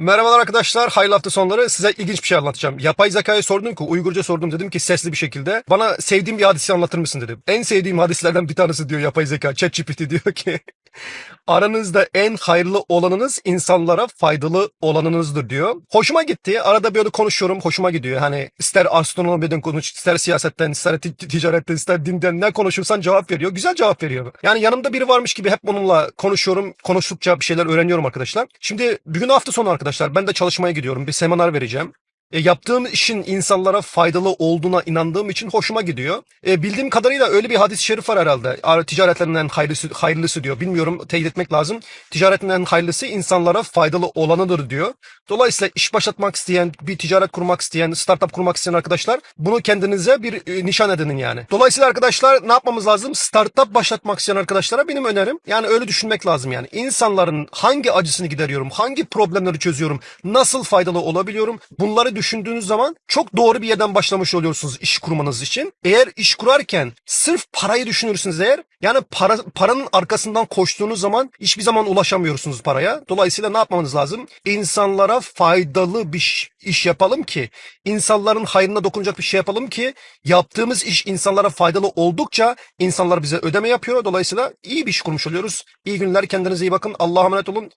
Merhabalar arkadaşlar, hayırlı hafta sonları. Size ilginç bir şey anlatacağım. Yapay zekaya sordum ki, Uygurca sordum dedim ki sesli bir şekilde. Bana sevdiğim bir hadisi anlatır mısın dedim. En sevdiğim hadislerden bir tanesi diyor yapay zeka. ChatGPT diyor ki, aranızda en hayırlı olanınız insanlara faydalı olanınızdır diyor. Hoşuma gitti. Arada böyle konuşuyorum, hoşuma gidiyor. Hani ister astronomiden konuş, ister siyasetten, ister ti- ticaretten, ister dinden ne konuşursan cevap veriyor. Güzel cevap veriyor. Yani yanımda biri varmış gibi hep onunla konuşuyorum. Konuştukça bir şeyler öğreniyorum arkadaşlar. Şimdi bugün hafta sonu arkadaşlar. Ben de çalışmaya gidiyorum. Bir seminer vereceğim. E, yaptığım işin insanlara faydalı olduğuna inandığım için hoşuma gidiyor. E, bildiğim kadarıyla öyle bir hadis-i şerif var herhalde. Ar- Ticaretlerinden hayırlısı, hayırlısı diyor. Bilmiyorum teyit etmek lazım. Ticaretinden hayırlısı insanlara faydalı olanıdır diyor. Dolayısıyla iş başlatmak isteyen, bir ticaret kurmak isteyen, startup kurmak isteyen arkadaşlar bunu kendinize bir e, nişan edinin yani. Dolayısıyla arkadaşlar ne yapmamız lazım? Startup başlatmak isteyen arkadaşlara benim önerim yani öyle düşünmek lazım yani. İnsanların hangi acısını gideriyorum, hangi problemleri çözüyorum, nasıl faydalı olabiliyorum? Bunları düşündüğünüz zaman çok doğru bir yerden başlamış oluyorsunuz iş kurmanız için. Eğer iş kurarken sırf parayı düşünürsünüz eğer yani para, paranın arkasından koştuğunuz zaman hiçbir zaman ulaşamıyorsunuz paraya. Dolayısıyla ne yapmanız lazım? İnsanlara faydalı bir iş, yapalım ki, insanların hayrına dokunacak bir şey yapalım ki, yaptığımız iş insanlara faydalı oldukça insanlar bize ödeme yapıyor. Dolayısıyla iyi bir iş kurmuş oluyoruz. İyi günler, kendinize iyi bakın. Allah'a emanet olun.